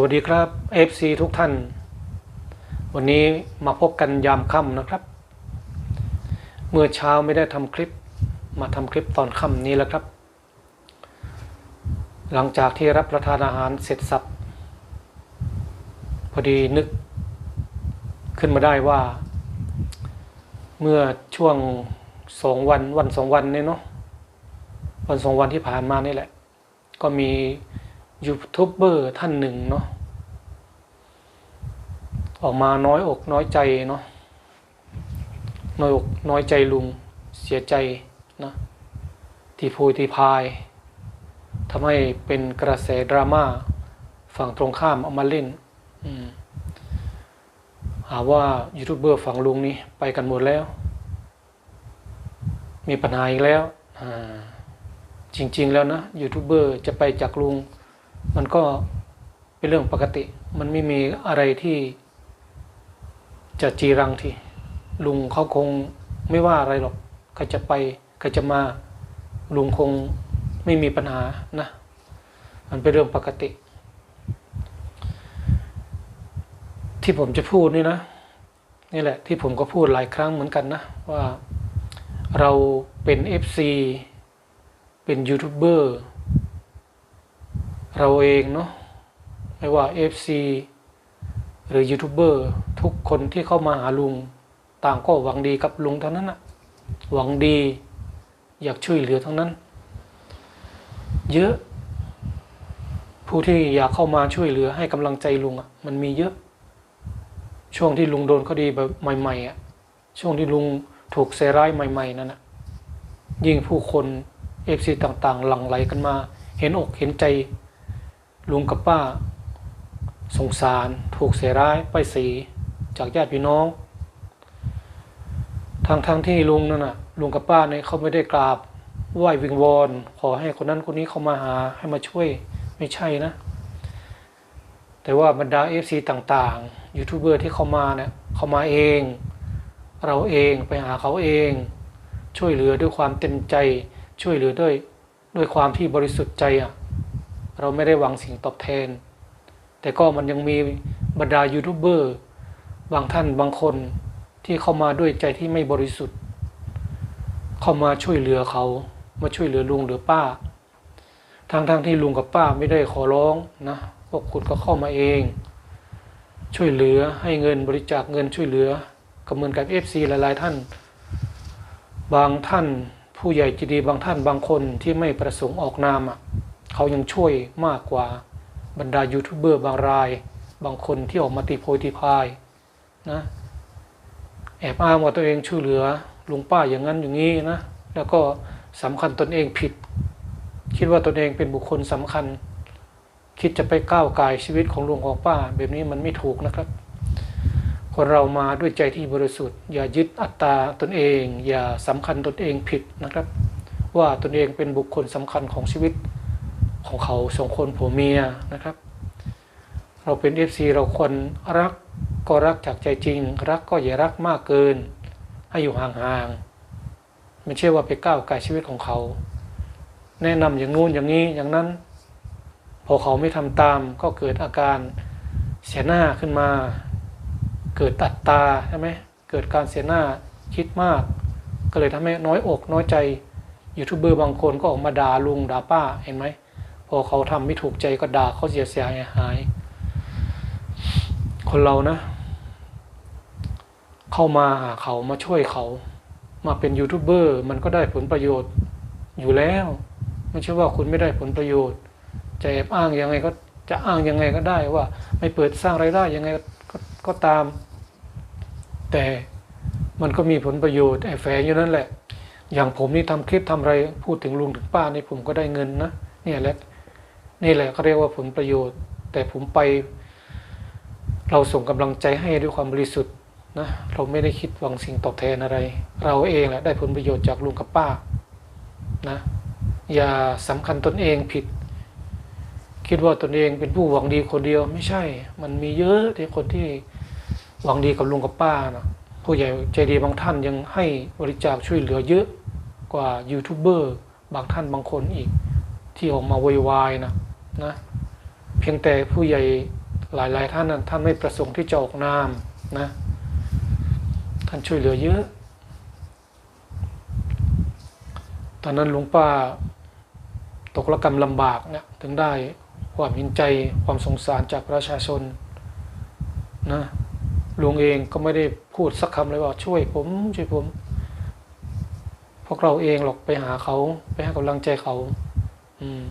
วัสดีครับ FC ทุกท่าน วันนี้มาพบกันยามค่ำนะครับ เมื่อเช้าไม่ได้ทำคลิป มาทำคลิปตอนค่ำนี้แล้วครับ หลังจากที่รับประทานอาหารเสร็จสับพอดีนึก ขึ้นมาได้ว่า เมื่อช่วงสองวันวันสองวันเนี่ยเนาะวันสองวันที่ผ่านมานี่แหละ ก็มี ยูทูบเบอร์ท่านหนึ่งเนาะออกมาน้อยอกน้อยใจเนาะน้อยอกน้อยใจลุงเสียใจนะที่พูดที่พายทำให้เป็นกระแสดราม่าฝั่งตรงข้ามเอามาเล่นหาว่ายูทูบเบอร์ฝั่งลุงนี่ไปกันหมดแล้ว มีปัญหาอีกแล้วจริง ๆ แล้วนะยูทูบเบอร์จะไปจากลุง มันก็เป็นเรื่องปกติ มันไม่มีอะไรที่จะจีรังที่ลุงเขาคงไม่ว่าอะไรหรอกใครจะไปใครจะมาลุงคงไม่มีปัญหานะ มันเป็นเรื่องปกติ ที่ผมจะพูดนี่นะนี่แหละที่ผมก็พูดหลายครั้งเหมือนกันนะ ว่าเราเป็น FC เป็นยูทูบเบอร์ เราเองเนาะไม่ว่า FC หรือยูทูบเบอร์ทุกคนที่เข้ามาหาลุง ต่างก็หวังดีกับลุงทั้งนั้นอะหวังดี อยากช่วยเหลือทั้งนั้น เยอะ ผู้ที่อยากเข้ามาช่วยเหลือให้กำลังใจลุงอะมันมีเยอะ ช่วงที่ลุงโดนคดีแบบใหม่ๆอะช่วงที่ลุงถูกเซร้ายใหม่ ๆ นั่นอะยิ่งผู้คนเอฟซีต่างๆ หลั่งไหลกันมา เห็นอกเห็นใจ ลุงกับป้า สงสารถูกเสียร้ายไปายสีจากญาติพี่น้องทางทางที่ลุงนั่นน่ะลุงกับป้าเนี่ยเขาไม่ได้กราบไหว้วิงวอนขอให้คนนั้นคนนี้เขามาหาให้มาช่วยไม่ใช่นะ แต่ว่าบรรดาเอฟซีต่างๆยูทูบเบอร์ที่เขามาเนี่ยเขามาเอง เราเองไปหาเขาเอง ช่วยเหลือด้วยความเต็มใจ ช่วยเหลือด้วยด้วยความที่บริสุทธิ์ใจอะ เราไม่ได้หวังสิ่งตอบแทน แต่ก็มันยังมีบรรดายูทูบเบอร์บางท่านบางคนที่เข้ามาด้วยใจที่ไม่บริสุทธิ์ เข้ามาช่วยเหลือเขา มาช่วยเหลือลุงหรือป้าทางทางที่ลุงกับป้าไม่ได้ขอร้องนะพวกคุณก็เข้ามาเอง ช่วยเหลือให้เงินบริจาคเงินช่วยเหลือก็เหมือนกับเอฟซีหลาย ๆ ท่าน บางท่านผู้ใหญ่ใจดีบางท่านบางคนที่ไม่ประสงค์ออกนามอะ เขายังช่วยมากกว่าบรรดายูทูบเบอร์บางราย บางคนที่ออกมาตีโพยตีพายนะแอบอ้างว่าตัวเองช่วยเหลือลุงป้าอย่างนั้นอย่างนี้นะแล้วก็สำคัญตนเองผิด คิดว่าตนเองเป็นบุคคลสำคัญ คิดจะไปก้าวไกายชีวิตของลุงของป้า แบบนี้มันไม่ถูกนะครับ คนเรามาด้วยใจที่บริสุทธิ์ อย่ายึดอัตตาตนเอง อย่าสำคัญตนเองผิดนะครับ ว่าตนเองเป็นบุคคลสำคัญของชีวิต ของเขาสองคนผัวเมียนะครับ เราเป็นเอฟซีเราควรรักก็รักจากใจจริง รักก็อย่ารักมากเกิน ให้อยู่ห่างๆไม่ใช่ว่าไปก้าวไก่ชีวิตของเขา แนะนำอย่างงู้นอย่างนี้อย่างนั้น พอเขาไม่ทำตามก็เกิดอาการเสียหน้าขึ้นมา เกิดตัดตาใช่ไหมเกิดการเสียหน้าคิดมาก ก็เลยทำให้น้อยอกน้อยใจยูทูบเบอร์บางคนก็ออกมาด่าลุงด่าป้าเห็นไหม พอเขาทำไม่ถูกใจก็ด่าเขาเสียเสียหายหาย คนเรานะ เข้ามาหาเขามาช่วยเขา มาเป็นยูทูบเบอร์มันก็ได้ผลประโยชน์อยู่แล้วไม่ใช่ว่าคุณไม่ได้ผลประโยชน์จะแอบอ้างยังไงก็จะอ้างยังไงก็ได้ว่า ไม่เปิดสร้างรายได้ยังไงก็ก็ตาม แต่มันก็มีผลประโยชน์แอบแฝงอยู่นั่นแหละ อย่างผมนี่ทำคลิปทำอะไรพูดถึงลุงถึงป้านี่ผมก็ได้เงินนะเนี่ยแหละ นี่แหละเขาเรียกว่าผลประโยชน์ แต่ผมไป เราส่งกำลังใจให้ด้วยความบริสุทธิ์นะเราไม่ได้คิดหวังสิ่งตอบแทนอะไร เราเองแหละได้ผลประโยชน์จากลุงกับป้านะอย่าสำคัญตนเองผิด คิดว่าตนเองเป็นผู้หวังดีคนเดียวไม่ใช่ มันมีเยอะที่คนที่หวังดีกับลุงกับป้านะผู้ใหญ่ใจดีบางท่านยังให้บริจาคช่วยเหลือเยอะกว่ายูทูบเบอร์บางท่านบางคนอีก ที่ออกมาโวยวายนะ นะเพียงแต่ผู้ใหญ่หลายๆท่านนะท่านไม่ประสงค์ที่จะออกนามนะท่านช่วยเหลือเยอะ ตอนนั้นหลวงป้าตกระกรรมลำบากเนี่ยถึงได้ความเห็นใจความสงสารจากประชาชนนะลุงเองก็ไม่ได้พูดสักคำเลยว่าช่วยผมช่วยผม พวกเราเองหรอกไปหาเขา ไปให้กำลังใจเขา อืม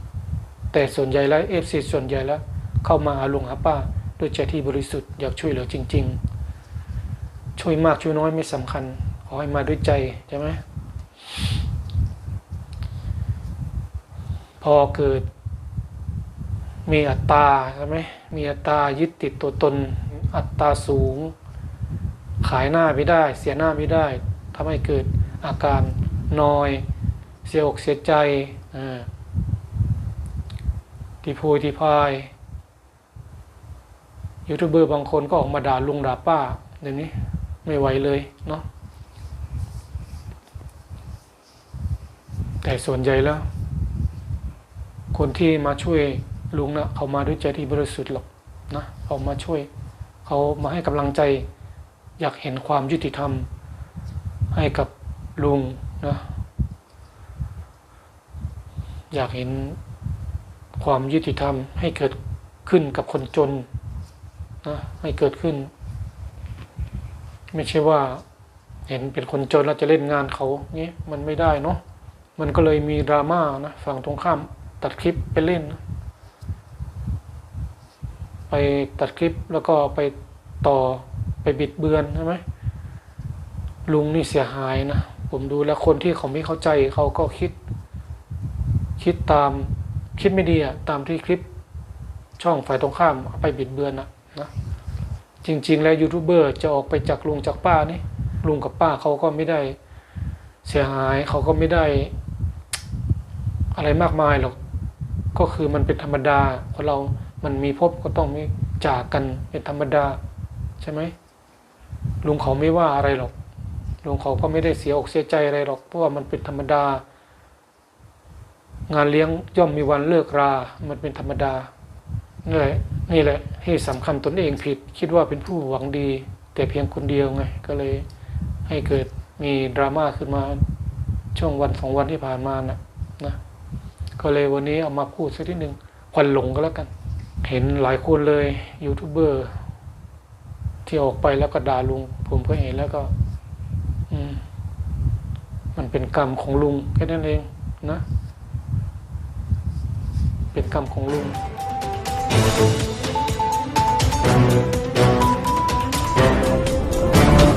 แต่ส่วนใหญ่แล้วเอฟซีส่วนใหญ่แล้ว เข้ามาหาลุงหาป้าด้วยใจที่บริสุทธิ์อยากช่วยเหลือจริง ๆ ช่วยมากช่วยน้อยไม่สำคัญ ขอให้มาด้วยใจใช่ไหมพอเกิด มีอัตตาใช่ไหมมีอัตตายึดติดตัวตน อัตตาสูง ขายหน้าไม่ได้ เสียหน้าไม่ได้ทำให้เกิดอาการนอย เสียอกเสียใจอ่า ที่พูดที่พายยูทูบเบอร์บางคนก็ออกมาด่าลุงด่าป้าเดี๋ยวนี้ไม่ไหวเลยเนาะแต่ส่วนใหญ่แล้ว คนที่มาช่วยลุงนะเขามาด้วยใจที่บริสุทธิ์หรอกนะเขามาช่วย เขามาให้กำลังใจ อยากเห็นความยุติธรรม ให้กับลุงนะอยากเห็น ความยุติธรรมให้เกิดขึ้นกับคนจนนะให้เกิดขึ้น ไม่ใช่ว่า เห็นเป็นคนจนแล้วจะเล่นงานเขางี้มันไม่ได้เนาะมันก็เลยมีดราม่านะฝั่งตรงข้ามตัดคลิปไปเล่นนะไปตัดคลิปแล้วก็ไปต่อไปบิดเบือนใช่ไหมลุงนี่เสียหายนะ ผมดูแล้วคนที่เขาไม่เข้าใจเขาก็คิด คิดตาม คิดไม่ดีอะตามที่คลิปช่องฝ่ายตรงข้ามไปบิดเบือนอะนะจริง ๆ แล้วยูทูบเบอร์จะออกไปจากลุงจากป้านี่ลุงกับป้าเขาก็ไม่ได้เสียหายเขาก็ไม่ได้ อะไรมากมายหรอกก็คือมันเป็นธรรมดาคนเรามันมีพบก็ต้องมีจากกันเป็นธรรมดา ใช่ไหมลุงเขาไม่ว่าอะไรหรอกลุงเขาก็ไม่ได้เสียอกเสียใจอะไรหรอกเพราะว่ามันเป็นธรรมดา งานเลี้ยงย่อมมีวันเลิกรา มันเป็นธรรมดา นี่แหละนี่แหละให้สำคัญตนเองผิด คิดว่าเป็นผู้หวังดี แต่เพียงคนเดียวไง ก็เลยให้เกิดมีดราม่าขึ้นมาช่วงวันสองวันที่ผ่านมานะนะ ก็เลยวันนี้เอามาพูดสักทีหนึ่งควันหลงก็แล้วกัน เห็นหลายคนเลยยูทูบเบอร์ที่ออกไปแล้วก็ด่าลุง ผมก็เห็นแล้วก็ อืม มันเป็นกรรมของลุงแค่นั้นเองนะ เป็นกรรมของลุง